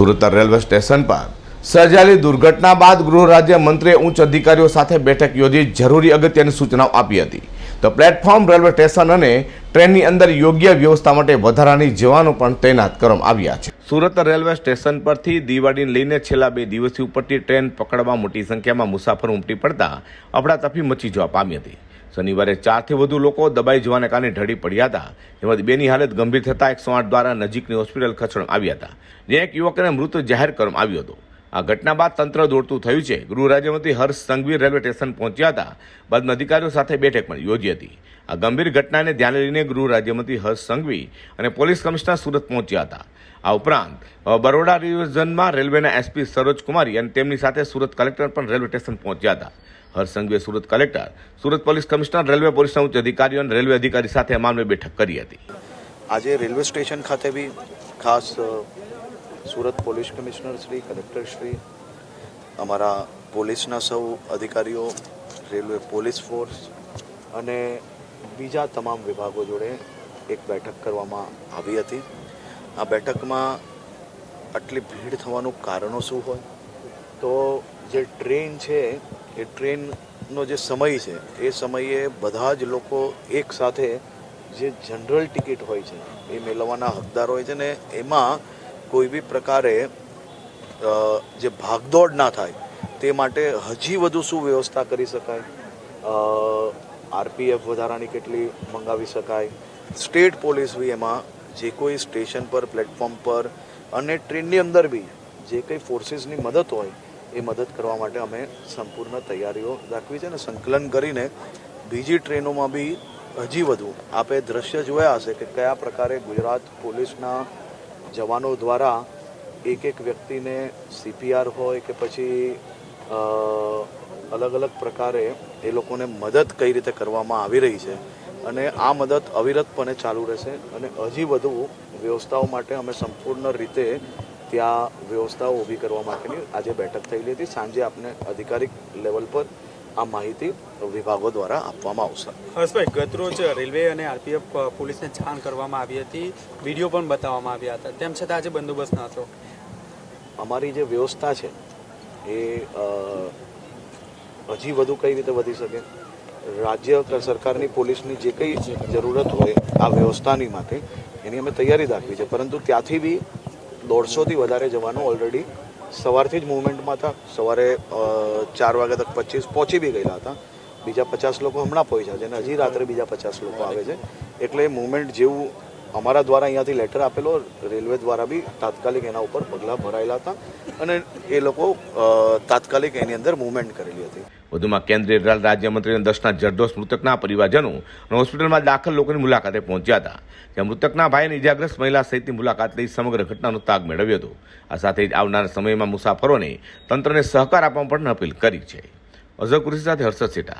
Surat railway station પર સર્જાયેલી દુર્ઘટના બાદ ગૃહ રાજ્ય મંત્રીએ ઉચ્ચ અધિકારીઓ સાથે બેઠક યોજી જરૂરી અગત્યની સૂચનાઓ આપી હતી. તો પ્લેટફોર્મ, રેલવે સ્ટેશન અને ટ્રેનની અંદર યોગ્ય વ્યવસ્થા માટે વધારાની જવાનો પણ તૈનાત કરવામાં આવ્યા છે. સુરત રેલવે સ્ટેશન પરથી દિવાળીને લઈને છેલ્લા બે દિવસથી ઉપરથી ટ્રેન પકડવા મોટી સંખ્યામાં મુસાફરો ઉમટી પડતા અફડાતફી મચી જવા પામી હતી. શનિવારે ચારથી વધુ લોકો દબાઈ જવાને કારણે ઢળી પડ્યા હતા. જેમાંથી બેની હાલત ગંભીર થતાં એકસો આઠ દ્વારા નજીકની હોસ્પિટલ ખસેડવામાં આવ્યા હતા. જે એક યુવકને મૃત જાહેર કરવામાં આવ્યો હતો. આ ઘટના બાદ તંત્ર દોડતું થયું છે. ગૃહ રાજ્યમંત્રી હર્ષ સંઘવી રેલવે સ્ટેશન પહોંચ્યા હતા. બાદ અધિકારીઓ સાથે બેઠક પણ યોજી હતી. આ ગંભીર ઘટનાને ધ્યાને લઈને ગૃહ રાજ્યમંત્રી હર્ષ સંઘવી અને પોલીસ કમિશનર સુરત પહોંચ્યા હતા. આ ઉપરાંત બરોડા રિવિઝનમાં રેલવેના એસપી સરોજ કુમારી અને તેમની સાથે સુરત કલેક્ટર પણ રેલવે સ્ટેશન પહોંચ્યા હતા. Harsh સંઘવીએ Surat collector, Surat police commissioner, railway પોલીસના ઉચ્ચ અધિકારીઓ અને રેલવે અધિકારી સાથે આ મામલે બેઠક કરી હતી. આજે રેલવે સ્ટેશન ખાતે બી ખાસ Surat police commissioner Shri, collector Shri, અમારા પોલીસના સૌ અધિકારીઓ, રેલવે પોલીસ ફોર્સ અને બીજા તમામ વિભાગો જોડે એક બેઠક કરવામાં આવી હતી. આ બેઠકમાં આટલી ભીડ થવાનું કારણો શું હોય? તો જે ટ્રેન છે, એ ટ્રેનનો જે સમય છે, એ સમયે બધા જ લોકો એકસાથે જે જનરલ ટિકિટ હોય છે, એ મેળવવાના હકદાર હોય છે ને, એમાં કોઈ બી પ્રકારે જે ભાગદોડ ના થાય, તે માટે હજી વધુ શું વ્યવસ્થા કરી શકાય? આરપીએફ વધારાની કેટલી મંગાવી શકાય? સ્ટેટ પોલીસ બી એમાં જે કોઈ સ્ટેશન પર, પ્લેટફોર્મ પર અને ટ્રેનની અંદર બી જે કંઈ ફોર્સીસની મદદ હોય, એ મદદ કરવા માટે અમે સંપૂર્ણ તૈયારીઓ રાખવી છે અને સંકલન કરીને બીજી ટ્રેનોમાં બી હજી વધુ. આપે દ્રશ્ય જોયા હશે કે કયા પ્રકારે ગુજરાત પોલીસના જવાનો દ્વારા એક એક વ્યક્તિને સીપીઆર હોય કે પછી અલગ અલગ પ્રકારે એ લોકોને મદદ કઈ રીતે કરવામાં આવી રહી છે અને આ મદદ અવિરતપણે ચાલુ રહેશે અને હજી વધુ વ્યવસ્થાઓ માટે અમે સંપૂર્ણ રીતે ત્યાં વ્યવસ્થાઓ ઊભી કરવા માટેની આજે બેઠક થયેલી હતી. સાંજે આપને અધિકારિક લેવલ પર આ માહિતી વિભાગો દ્વારા આપવામાં આવશે. હર્ષભાઈ ગતરોજ રેલવે અને આરપીએફ પોલીસને જાણ કરવામાં આવી હતી. વીડિયો પણ બતાવવામાં આવ્યા હતા. તેમ છતાં આજે બંદોબસ્ત ન હતો. અમારી જે વ્યવસ્થા છે એ હજી વધુ કઈ રીતે વધી શકે? રાજ્ય સરકારની પોલીસની જે કંઈ જરૂરત હોય આ વ્યવસ્થાની માટે એની અમે તૈયારી રાખવી છે. પરંતુ ત્યાંથી બી દોઢસોથી વધારે જવાનો ઓલરેડી સવારથી જ મુવમેન્ટમાં હતા. સવારે ચાર વાગ્યા તક પચીસ પહોંચી બી ગયેલા હતા. બીજા પચાસ લોકો હમણાં પહોંચ્યા છે અને હજી રાત્રે બીજા પચાસ લોકો આવે છે. એટલે મુવમેન્ટ જેવું અમારા દ્વારા અહીંયાથી લેટર આપેલો, રેલવે દ્વારા બી તાત્કાલિક એના ઉપર પગલાં ભરાયેલા હતા અને એ લોકો તાત્કાલિક એની અંદર મુવમેન્ટ કરેલી હતી. વધુમાં કેન્દ્રીય રાજ્યમંત્રી અને દસના જરદોષ મૃતકના પરિવારજનો અને હોસ્પિટલમાં દાખલ લોકોની મુલાકાતે પહોંચ્યા હતા. ત્યાં મૃતકના ભાઈ અને ઇજાગ્રસ્ત મહિલા સહિતની મુલાકાત લઈ સમગ્ર ઘટનાનો તાગ મેળવ્યો હતો. આ સાથે જ આવનારા સમયમાં મુસાફરોને તંત્રને સહકાર આપવા પણ અપીલ કરી છે. અઝર કુરેશી સાથે હર્ષદ સેટા.